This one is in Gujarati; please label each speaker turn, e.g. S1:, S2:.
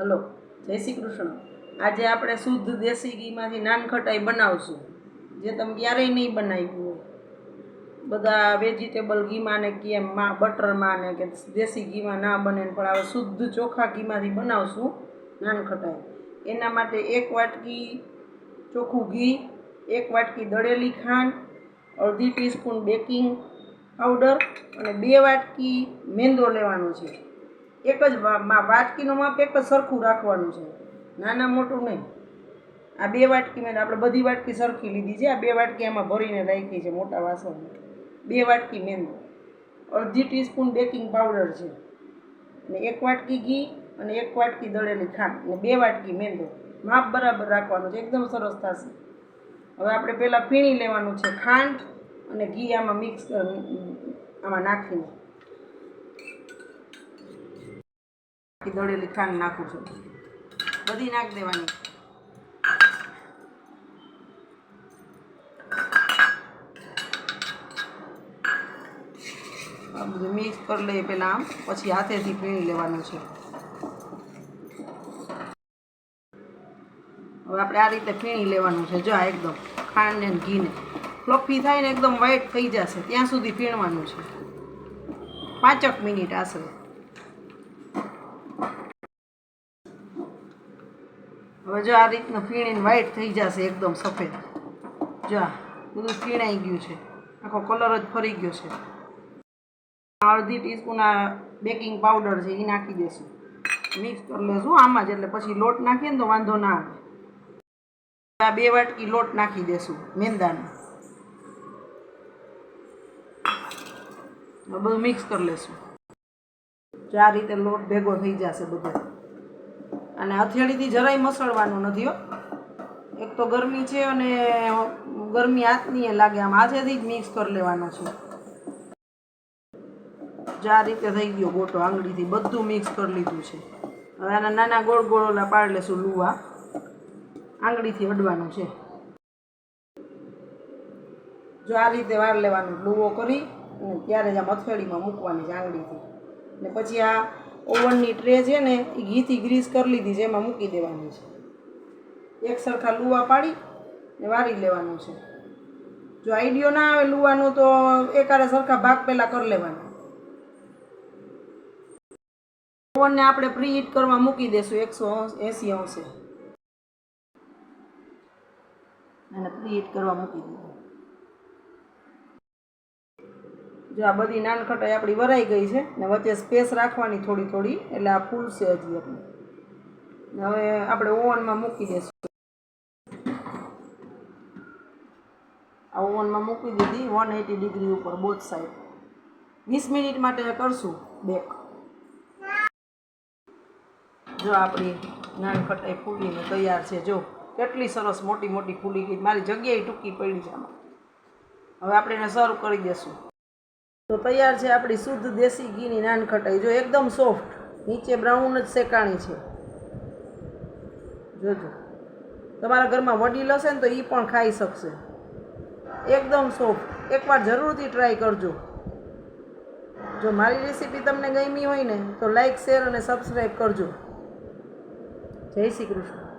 S1: હલો, જય શ્રી કૃષ્ણ. આજે આપણે શુદ્ધ દેશી ઘીમાંથી નાનખટાઈ બનાવશું. જે તમે ક્યારેય નહીં બનાવ્યું હોય. બધા વેજીટેબલ ઘીમાં ને કેમ માં, બટરમાં ને કે દેશી ઘીમાં ના બને પણ હવે શુદ્ધ ચોખા ઘીમાંથી બનાવશું નાનખટાઈ એના માટે એક વાટકી ચોખ્ખું ઘી, એક વાટકી દળેલી ખાંડ, અડધી ટીસ્પૂન બેકિંગ પાવડર અને બે વાટકી મેંદો લેવાનો છે. એક જ વાટકીનું માપ એક જ સરખું રાખવાનું છે. નાના મોટું નહીં. આ બે વાટકી મેં, આપણે બધી વાટકી સરખી લીધી છે. આ બે વાટકી આમાં ભરીને રાખી છે મોટા વાસણમાં. બે વાટકી મેંદો અડધી ટીસ્પૂન બેકિંગ પાવડર છે. અને એક વાટકી ઘી અને એક વાટકી દળેલી ખાંડ. અને બે વાટકી મેંદો માપ બરાબર રાખવાનું છે. એકદમ સરસ થશે. હવે આપણે પહેલાં ફીણી લેવાનું છે ખાંડ અને ઘી આમાં મિક્સ આમાં નાખીને. દળેલી ખાંડ નાખું છું. બધી નાખ દેવાની. બધું મિક્સ કરી લઈએ પહેલાં આમ, પછી હાથેથી પીણી લેવાનું છે. હવે આપણે આ રીતે પીણી લેવાનું છે, જો એકદમ ખાંડ ને ઘીને ફ્લફી થાય ને એકદમ વ્હાઈટ થઈ જશે, ત્યાં સુધી પીણવાનું છે. પાંચક મિનિટ આશરે. હવે જો આ રીતનું ફીણીને વ્હાઈટ થઈ જશે એકદમ સફેદ. જો બધું ફીણાઈ ગયું છે. આખો કલર જ ફરી ગયો છે. અડધી ટીસ્પૂન આ બેકિંગ પાવડર છે એ નાખી દેશું. મિક્સ કરી લેશું આમાં જ, એટલે પછી લોટ નાખીએ ને તો વાંધો ના આવે. આ બે વાટકી લોટ નાખી દેશું મેંદાનો. બધું મિક્સ કરી લેશું. આ રીતે લોટ ભેગો થઈ જશે બધો અને હથેળીથી જરાય મસળવાનું નથી હો. એક તો ગરમી છે અને ગરમી હાથની લાગે. આમ હાથેથી જ મિક્સ કરી લેવાનો છે. આ રીતે થઈ ગયો ગોટો આંગળીથી. બધું મિક્સ કરી લીધું છે. હવે આના નાના ગોળ ગોળ ઓલા પાડી લેશું લુવા. આંગળીથી અડવાનું છે. જો આ રીતે વાર લેવાનું લુવો કરી ત્યારે જ આમ અથેળીમાં મૂકવાની છે આંગળીથી. ને પછી આ ઓવનની ટ્રે છે ને એ ઘીથી ગ્રીસ કરી લીધી છે, એમાં મૂકી દેવાની છે. એક સરખા લુવા પાડી ને વારી લેવાનું છે. જો આઈડિયો ના આવે લુવાનું તો એકારે સરખા ભાગ પહેલાં કરી લેવાના. ઓવનને આપણે પ્રી હીટ કરવા મૂકી દેશું એકસો એંસી અંશે. અને પ્રી હીટ કરવા મૂકી દીધું જો આ બધી નાનખટાઈ આપણી વરાઈ ગઈ છે ને વચ્ચે સ્પેસ રાખવાની થોડી થોડી, એટલે આ ફૂલશે હજી આપણે હવે આપણે ઓવનમાં મૂકી દઈશું આ ઓવનમાં મૂકી દીધી વન એટી ડિગ્રી ઉપર બોથ સાઈડ વીસ મિનિટ માટે કરશું બેક જો આપણી નાનખટાઈ ફૂલીને તૈયાર છે. જો કેટલી સરસ મોટી મોટી ફૂલી ગઈ. મારી જગ્યાએ ટૂંકી પડી છે આમાં. હવે આપણે એને સર્વ કરી દઈશું તો તૈયાર છે આપણી શુદ્ધ દેશી ઘીની નાનખટાઈ. જો એકદમ સોફ્ટ નીચે બ્રાઉન જ શેકાણી છે. જોજો. તમારા ઘરમાં વડીલ હશે ને તો એ પણ ખાઈ શકશે. એકદમ સોફ્ટ એકવાર જરૂરથી ટ્રાય કરજો. જો મારી રેસીપી તમને ગમી હોય ને, તો લાઈક શેર અને સબસ્ક્રાઈબ કરજો. જય શ્રી કૃષ્ણ.